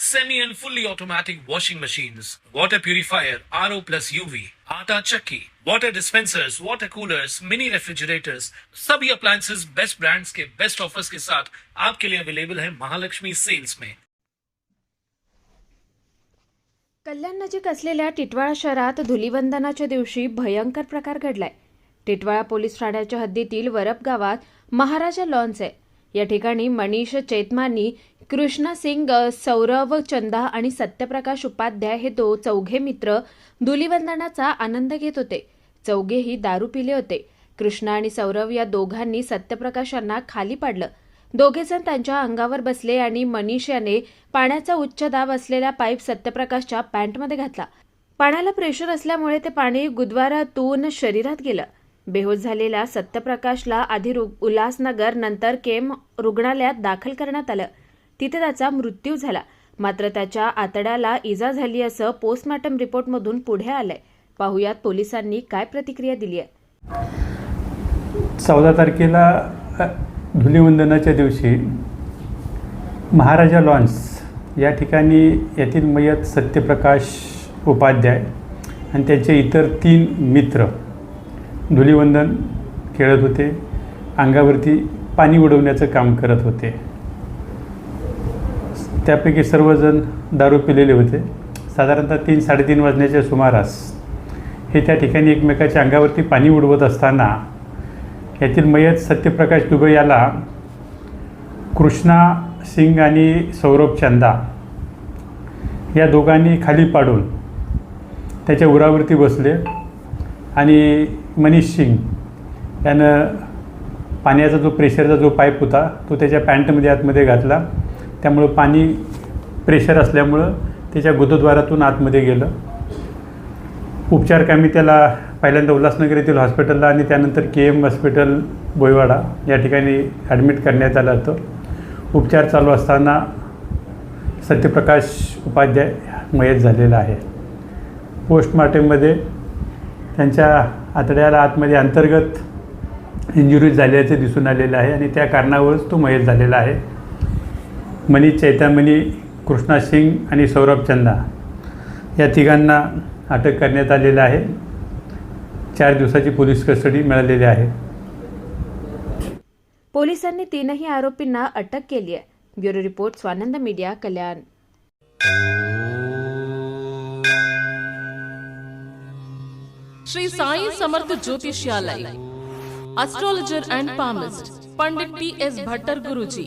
semi and fully automatic washing machines, water purifier, RO plus UV, आटा चक्की, water dispensers, water coolers, mini refrigerators, सभी appliances best brands के best offers के साथ आपके लिए अवेलेबल है महालक्ष्मी सेल्स में। कल्याण नजीक असलेल्या टिटवाळा शहरात धुलीवंदनाच्या दिवशी भयंकर प्रकार घडलाय. टिटवाळा पोलीस ठाण्याच्या हद्दीतील वरप गावात महाराजा लॉन्स आहे. या ठिकाणी मनीष चेतमानी कृष्ण सिंग सौरव चंदा आणि सत्यप्रकाश उपाध्याय हे दो चौघे मित्र धुलिवंदनाचा आनंद घेत होते. चौघेही दारू पिले होते. कृष्णा आणि सौरव या दोघांनी सत्यप्रकाशांना खाली पाडलं. दोघेजण त्यांच्या अंगावर बसले आणि मनीष याने पाण्याचा उच्च दाब असलेला पाईप सत्यप्रकाशच्या पॅन्टमध्ये घातला. पाण्याला प्रेशर असल्यामुळे ते पाणी गुदवारातून शरीरात गेलं. बेहोश झालेल्या सत्यप्रकाशला आधी उल्हासनगर नंतर केम रुग्णालयात दाखल करण्यात आलं. तिथे त्याचा मृत्यू झाला. मात्र त्याच्या आतड्याला इजा झाली असं पोस्टमॉर्टम रिपोर्टमधून पुढे आलंय. पाहुयात पोलिसांनी काय प्रतिक्रिया दिली आहे. चौदा तारखेला धुलीवंदनाच्या धुलिवंदनाच्या दिवशी महाराजा लॉन्स या ठिकाणी येथील मयत सत्यप्रकाश उपाध्याय आणि त्यांचे इतर तीन मित्र धुलिवंदन खेळत होते. अंगावरती पाणी उडवण्याचं काम करत होते. त्यापैकी सर्वजण दारू पिलेले होते. साधारणतः तीन साडेतीन वाजण्याच्या सुमारास हे त्या ठिकाणी एकमेकाच्या अंगावरती पाणी उडवत असताना यातील मयत सत्यप्रकाश दुबे याला कृष्णा सिंग आणि सौरभ चंदा या दोघांनी खाली पाडून त्याच्या उरावरती बसले आणि मनीष सिंग यानं पाण्याचा जो प्रेशरचा जो पाईप होता तो त्याच्या पॅन्टमध्ये आतमध्ये घातला. त्यामुळं पाणी प्रेशर असल्यामुळं त्याच्या गुदद्वारातून आतमध्ये गेलं. उपचार कामी त्याला पहिल्यांदा उल्हासनगर येथील हॉस्पिटलला आणि त्यानंतर के एम हॉस्पिटल बोईवाडा या ठिकाणी ॲडमिट करण्यात आलं होतं. उपचार चालू असताना सत्यप्रकाश उपाध्याय मयत झालेला आहे. पोस्टमार्टममध्ये त्यांच्या आतड्याला आतमध्ये अंतर्गत इंजुरीज झाल्याचे दिसून आलेलं आहे आणि त्या कारणावरच तो मयत झालेला आहे. मनीष चैतामणी कृष्णा सिंग आणि सौरभ चंदा या तिघांना अटक करण्यात आलेलं आहे. चार दिवसाची पोलीस कस्टडी मिळालेली आहे. पोलिसांनी तीनही आरोपींना अटक केली आहे. Bureau report Swanand media Kalyan. Shri Sai Samarth Jyotishalaya astrologer and palmist Pandit T S Bhattar Guruji.